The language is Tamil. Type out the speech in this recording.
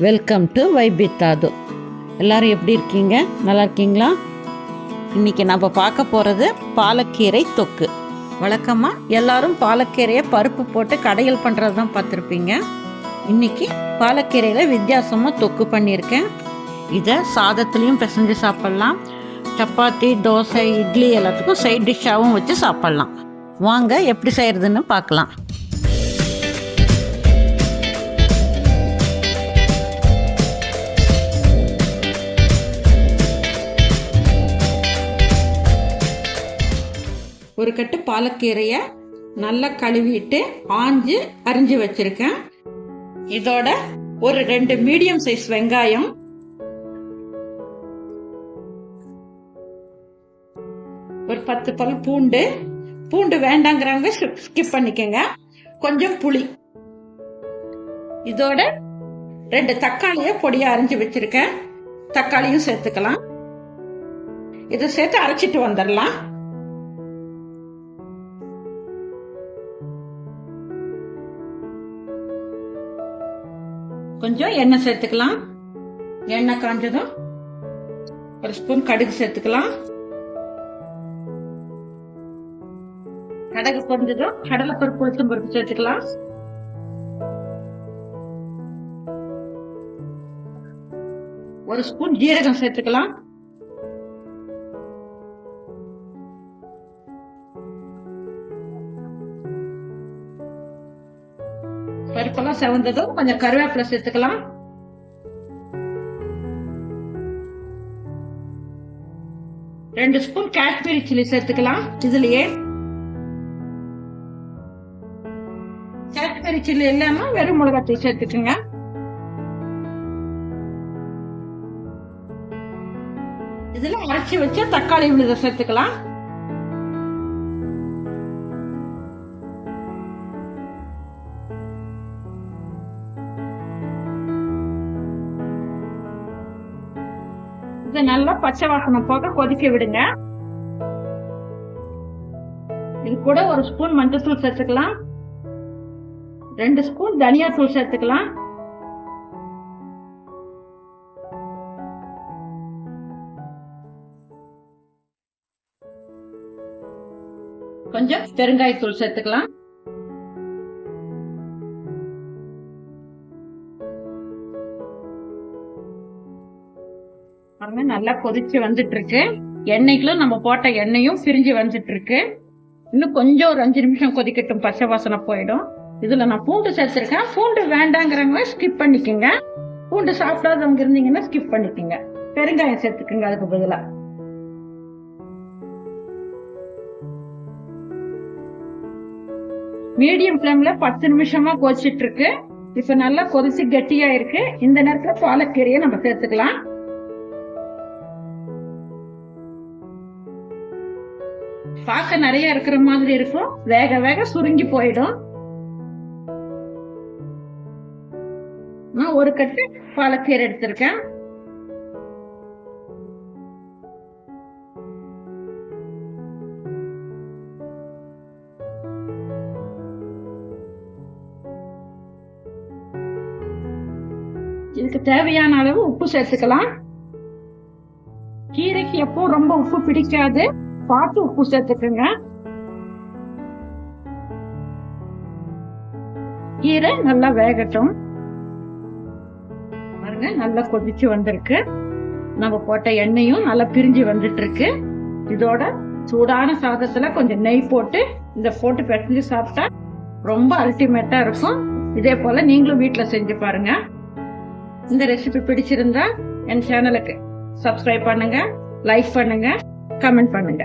வெல்கம் டு வைபித்தாது எல்லாரும் எப்படி இருக்கீங்க? நல்லா இருக்கீங்களா? இன்றைக்கி நம்ம பார்க்க போகிறது பாலக்கீரை தொக்கு. வழக்கமாக எல்லாரும் பாலக்கீரையை பருப்பு போட்டு கடையில் பண்ணுறது தான் பார்த்துருப்பீங்க. இன்னைக்கு பாலக்கீரையில் வித்தியாசமாக தொக்கு பண்ணியிருக்கேன். இதை சாதத்துலேயும் பிசைஞ்சு சாப்பிட்லாம். சப்பாத்தி தோசை இட்லி எல்லாத்துக்கும் சைட் டிஷ்ஷாகவும் வச்சு சாப்பிட்லாம். வாங்க எப்படி செய்கிறதுன்னு பார்க்கலாம். ஒரு கட்டு பாலக்கீரையை நல்லா கழுவிட்டு ஆஞ்சு அரிஞ்சு வச்சிருக்கேன். இதோட ஒரு ரெண்டு மீடியம் சைஸ் வெங்காயம். ஒரு பத்து பல் பூண்டு. பூண்டு வேண்டாங்கிறவங்க ஸ்கிப் பண்ணிக்கோங்க. கொஞ்சம் புளி. இதோட ரெண்டு தக்காளியை பொடியா அரிஞ்சு வச்சிருக்கேன். தக்காளியும் சேர்த்துக்கலாம். இதை சேர்த்து அரைச்சிட்டு வந்துடலாம். கொஞ்சம் எண்ணெய் சேர்த்துக்கலாம். எண்ணெய் காஞ்சதும் ஒரு ஸ்பூன் கடுகு சேர்த்துக்கலாம். கடுகு பொரிஞ்சதும் கடலை பருப்பு உளுத்தம் பருப்பு சேர்த்துக்கலாம். ஒரு ஸ்பூன் ஜீரகம் சேர்த்துக்கலாம். பருப்பெல்லாம் செவந்ததும் கொஞ்சம் கருவேப்பிலை சேர்த்துக்கலாம். ரெண்டு ஸ்பூன் காஷ்மீரி சில்லி சேர்த்துக்கலாம். இதுலயே காஷ்மீரி சில்லி இல்லாம வெறும் மிளகாத்தூள் சேர்த்துக்கோங்க. இதுல அரைச்சி வச்ச தக்காளி விழுத சேர்த்துக்கலாம். இதை நல்லா பச்சை வாசனை போக கொதிக்க விடுங்க. இது கூட ஒரு ஸ்பூன் மஞ்சத்தூள் சேர்த்துக்கலாம். ரெண்டு ஸ்பூன் தனியா தூள் சேர்த்துக்கலாம். கொஞ்சம் பெருங்காயத்தூள் சேர்த்துக்கலாம். பாருங்க நல்லா கொதிச்சு வந்துட்டு இருக்கு எண்ணெய்க்குள்ள நம்ம போட்ட எண்ணெயும் பிரிஞ்சு வந்துட்டு இருக்கு இன்னும் கொஞ்சம் ஒரு அஞ்சு நிமிஷம் கொதிக்கட்டும் பச்சை வாசனை போயிடும். இதுல நான் பூண்டு சேர்த்திருக்கேன். பூண்டு வேண்டாங்கிறவங்க ஸ்கிப் பண்ணிக்கோங்க. பூண்டு சாப்பிடாதவங்க இருந்தீங்கன்னா ஸ்கிப் பண்ணிக்கோங்க. பெருங்காயம் சேர்த்துக்குங்க அதுக்கு பதிலா. மீடியம் ஃப்ளேம்ல பத்து நிமிஷமா கொதிச்சிட்டு இருக்கு இப்ப நல்லா கொதிச்சு கெட்டியா இருக்கு இந்த நேரத்துல பாலக்கீரையை நம்ம சேர்த்துக்கலாம். பார்க்க நிறைய இருக்கிற மாதிரி இருக்கும். வேக வேக சுருங்கி போயிடும். நான் ஒரு கட்டு பாலக்கீரை எடுத்திருக்கேன். இதுக்கு தேவையான அளவு உப்பு சேர்த்துக்கலாம். கீரைக்கு எப்போ ரொம்ப உப்பு பிடிக்காது. பார்த்து உப்பு சேர்த்துக்குங்க கீரை நல்லா வேகட்டும். பாருங்க நல்லா கொதிச்சு வந்திருக்கு. நம்ம போட்ட எண்ணெயும் நல்லா பிரிஞ்சு வந்துட்டு இருக்கு இதோட சூடான சாதத்துல கொஞ்சம் நெய் போட்டு இந்த போட்டு பெட்டஞ்சு சாப்பிட்டா ரொம்ப அல்டிமேட்டா இருக்கும். இதே போல நீங்களும் வீட்டுல செஞ்சு பாருங்க. இந்த ரெசிபி பிடிச்சிருந்தா என் சேனலுக்கு சப்ஸ்கிரைப் பண்ணுங்க லைக் பண்ணுங்க கமெண்ட் பண்ணுங்க.